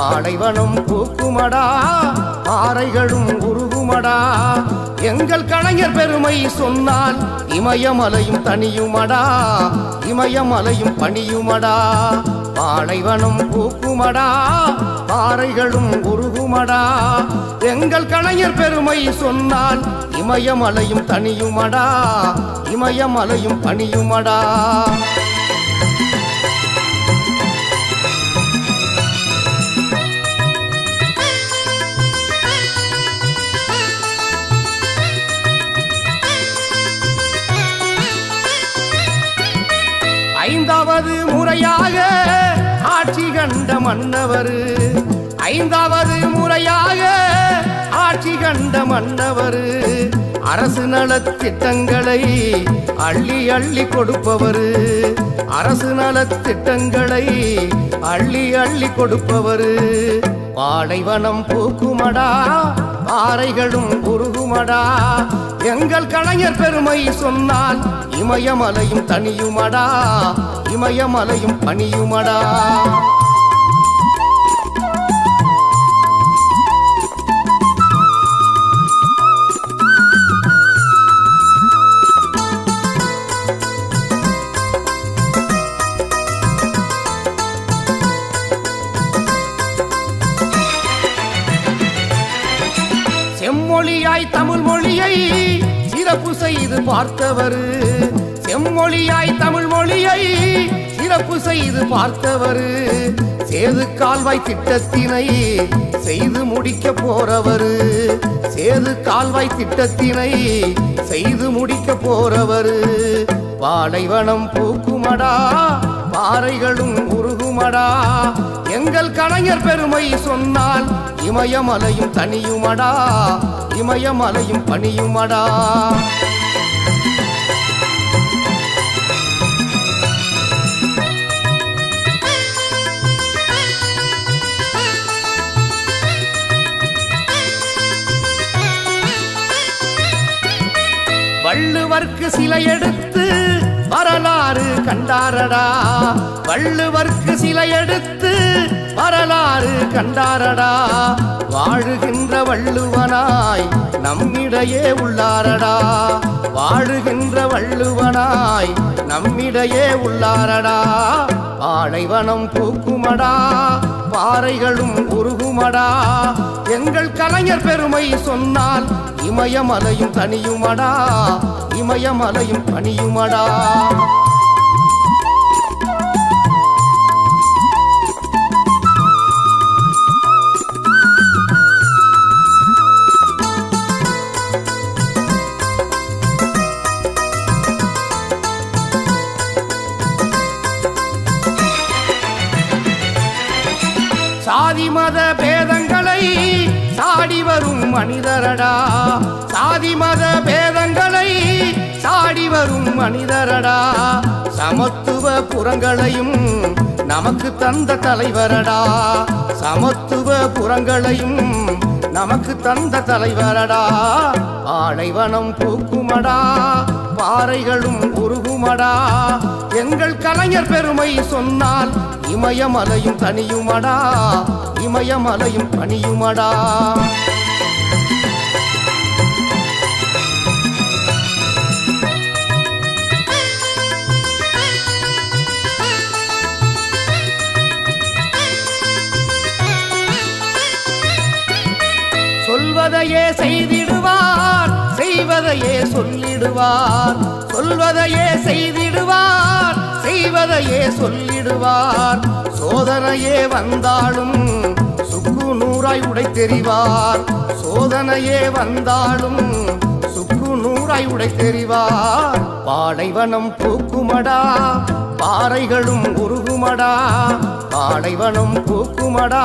பாலைவனம் பூக்குமடா பாறைகளும் உருகுமடா. எங்கள் கலைஞர் பெருமை சொன்னால் இமயமலையும் தனியுமடா இமயமலையும் பணியுமடா. பாலைவனம் பூக்குமடா பாறைகளும் உருகுமடா. எங்கள் கலைஞர் பெருமை சொன்னால் இமயமலையும் தனியுமடா இமயமலையும் பணியுமடா. முறையாக ஆட்சி கண்ட மன்னவர். ஐந்தாவது முறையாக ஆட்சி கண்ட மன்னவர். அரசு நலத்திட்டங்களை அள்ளி அள்ளி கொடுப்பவர். அரசு நலத்திட்டங்களை அள்ளி அள்ளி கொடுப்பவர். பாலைவனம் பூக்குமடா பாறைகளும் உருகுமடா எங்கள் கலைஞர் பெருமை சொன்னால் இமயமலையும் தனியுமடா. இமயமலையும் பணியுமடா. செம்மொழியாய் தமிழ் மொழியை சிறப்பு செய்து பார்த்தவர். செம்மொழியாய் தமிழ் மொழியை சிறப்பு செய்து பார்த்தவர். சேது கால்வாய் திட்டத்தினை செய்து முடிக்க போறவர். சேது கால்வாய் திட்டத்தினை செய்து முடிக்க போறவர். பாலைவனம் பூக்குமடா பாறைகளும் உருகுமடா. எங்கள் கலைஞர் பெருமை சொன்னால் இமயமலையும் தனியுமடா இமயமலையும் பணியுமடா. வள்ளுவர்க்கு சிலை எடுத்து வரலாறு கண்டாரடா. வள்ளுவர்க்கு சிலை எடுத்து வரலாறு கண்டாரடா. வாழுகின்ற வள்ளுவனாய் நம்மிடையே உள்ளாரடா. வாழுகின்ற வள்ளுவனாய் நம்மிடையே உள்ளாரடா. பாலைவனம் பூக்குமடா பாறைகளும் உருகுமடா. எங்கள் கலைஞர் பெருமை சொன்னால் இமயமலையும் தனியுமடா இமயமலையும் பணியுமடா சாதி மத பேதங்களை சாடி வரும் மனிதரடா. சாதி மத பேதங்களை சாடி வரும் மனிதரடா. சமத்துவ புறங்களையும் நமக்கு தந்த தலைவரடா. சமத்துவ புறங்களையும் நமக்கு தந்த தலைவரடா. ஆடைவனம் பூக்குமடா. பாறைகளும் உருகுமடா. எங்கள் கலைஞர் பெருமை சொன்னால் இமயமலையும் தனியுமடா. இமயமலையும் பணியுமடா. சொல்வதையே செய்திடுவார் செய்வதையே சொல்லிடுவார். சொல்வதையே செய்திடுவார் செய்வதையே சொல்லிடுவார். சோதனையே வந்தாலும் சுக்கு நூறாய் உடை தெரிவார் சோதனையே வந்தாலும் சுக்கு நூறாய் உடை தெரிவார் பாலைவனம் பூக்குமடா பாறைகளும் உருகுமடா. பாலைவனம் பூக்குமடா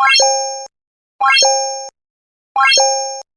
Thank you.